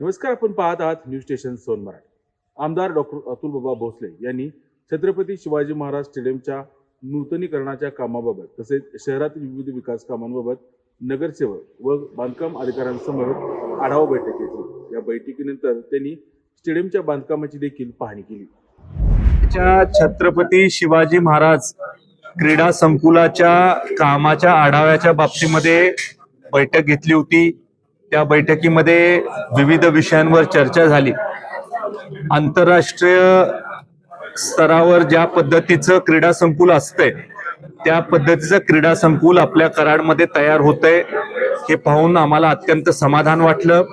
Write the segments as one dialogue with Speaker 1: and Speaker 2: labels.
Speaker 1: नमस्कार आपण पाहत आहात न्यूज स्टेशन सोन मराठी. आमदार डॉक्टर अतुल बाबा भोसले यांनी छत्रपती शिवाजी महाराज स्टेडियमच्या नूतनीकरणाच्या कामाबाबत तसेच शहरातील विविध विकास कामांबाबत नगरसेवक व बांधकाम अधिकाऱ्यांसमोर आढावा बैठक घेतली. या बैठकीनंतर त्यांनी स्टेडियमच्या बांधकामाची देखील पाहणी केली.
Speaker 2: छत्रपती शिवाजी महाराज क्रीडा संकुलाच्या कामाच्या आढाव्याच्या बाबतीमध्ये बैठक घेतली होती. त्या बैठकीमध्ये विविध विषयांवर चर्चा झाली. आंतरराष्ट्रीय स्तरावर ज्या पद्धतीचं क्रीडा संकुल असतंय त्या पद्धतीचं क्रीडा संकुल आपल्या कराडमध्ये तयार होतंय. हे पाहून आम्हाला अत्यंत समाधान वाटलं.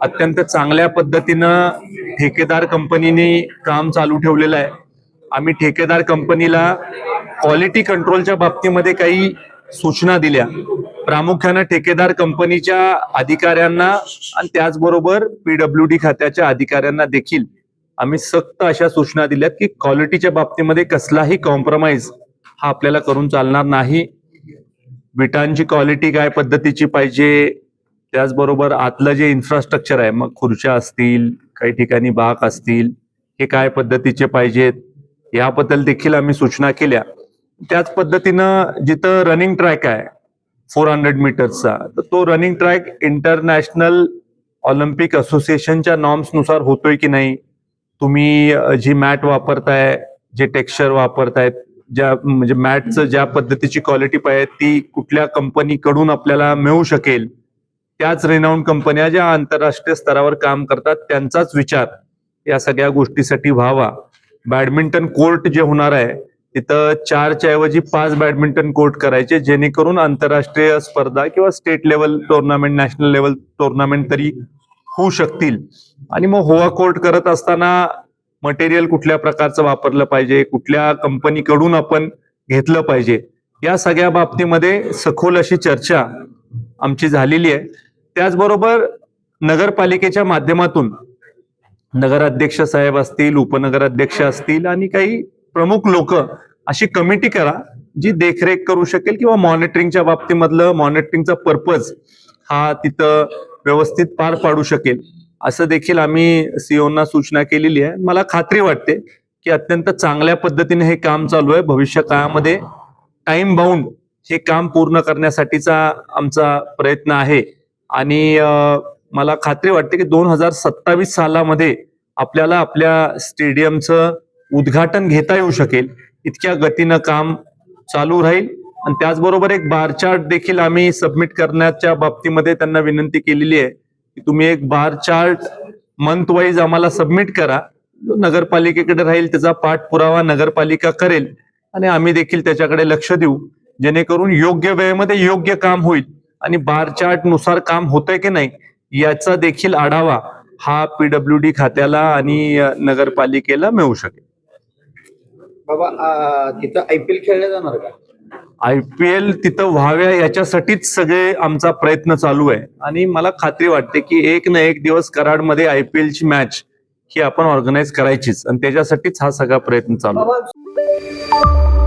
Speaker 2: अत्यंत चांगल्या पद्धतीनं ठेकेदार कंपनीने काम चालू ठेवलेलं आहे. आम्ही ठेकेदार कंपनीला क्वालिटी कंट्रोलच्या बाबतीमध्ये काही सूचना दिल्या. प्रामुख्यानं ठेकेदार कंपनीच्या अधिकाऱ्यांना आणि त्याचबरोबर पीडब्ल्यू डी खात्याच्या अधिकाऱ्यांना देखील आम्ही सक्त अशा सूचना दिल्यात की क्वालिटीच्या बाबतीमध्ये कसलाही कॉम्प्रोमाइज हा आपल्याला करून चालणार नाही. विटांची क्वालिटी काय पद्धतीची पाहिजे त्याचबरोबर आतलं जे इन्फ्रास्ट्रक्चर आहे मग खुर्च्या असतील काही ठिकाणी बाक असतील हे काय पद्धतीचे पाहिजेत याबद्दल देखील आम्ही सूचना केल्या. त्याच पद्धतीनं जिथं रनिंग ट्रॅक आहे फोर हंड्रेड मीटर्सचा तर तो रनिंग ट्रॅक इंटरनॅशनल ऑलिम्पिक असोसिएशनच्या नॉर्म्सनुसार होतोय की नाही? तुम्ही जी मॅट वापरताय जे टेक्स्चर वापरतायत ज्या म्हणजे मॅटचं ज्या पद्धतीची क्वालिटी पाहिजे ती कुठल्या कंपनीकडून आपल्याला मिळू शकेल? त्याच रेनाऊंड कंपन्या ज्या आंतरराष्ट्रीय स्तरावर काम करतात त्यांचाच विचार या सगळ्या गोष्टीसाठी व्हावा. बॅडमिंटन कोर्ट जे होणार आहे तिथं चारच्या ऐवजी पाच बॅडमिंटन कोर्ट करायचे जेणेकरून आंतरराष्ट्रीय स्पर्धा किंवा state level tournament national level tournament तरी होऊ शकतील. आणि मग होवा कोर्ट करत असताना मटेरियल कुठल्या प्रकारचं वापरलं पाहिजे कुठल्या कंपनीकडून आपण घेतलं पाहिजे या सगळ्या बाबतीमध्ये सखोल अशी चर्चा आमची झालेली आहे. त्याचबरोबर नगरपालिकेच्या माध्यमातून नगराध्यक्ष साहेब असतील उपनगराध्यक्ष असतील आणि काही प्रमुख लोक अशी कमिटी करा जी देखरेख करू शकेल किंवा मॉनिटरिंगच्या बाबतीमधलं मॉनिटरिंगचा पर्पज हा तिथं व्यवस्थित पार पाडू शकेल. असं देखील आम्ही सीओना सूचना केलेली आहे. मला खात्री वाटते की अत्यंत चांगल्या पद्धतीने हे काम चालू आहे. भविष्य काळामध्ये टाइम बाउंड हे काम पूर्ण करण्यासाठीचा आमचा प्रयत्न आहे. आणि मला खात्री वाटते की दोन हजार सत्तावीस सालामध्ये आपल्याला आपल्या स्टेडियमचं उद्घाटन घेता येऊ शकेल. इतक्या गतीनं काम चालू राहील. आणि त्याचबरोबर एक बार चार्ट देखील आम्ही सबमिट करण्याच्या बाबतीमध्ये त्यांना विनंती केलेली आहे की तुम्ही एक बार चार्ट मंथ वाईज आम्हाला सबमिट करा. जो नगरपालिकेकडे राहील त्याचा पाठपुरावा नगरपालिका करेल. आणि आम्ही देखील त्याच्याकडे लक्ष देऊ. जेणेकरून योग्य वेळेमध्ये योग्य काम होईल. आणि बार चार्टनुसार काम होतंय की नाही याचा देखील आढावा हा पीडब्ल्यू डी खात्याला आणि नगरपालिकेला मिळू शकेल.
Speaker 3: बाबा तिथं आयपीएल खेळल्या जाणार का?
Speaker 2: आय पी एल तिथं व्हाव्या याच्यासाठीच सगळे आमचा प्रयत्न चालू आहे. आणि मला खात्री वाटते की एक ना एक दिवस कराडमध्ये आय पी एलची मॅच ही आपण ऑर्गनाईज करायचीच. आणि त्याच्यासाठीच हा सगळा प्रयत्न चालू आहे.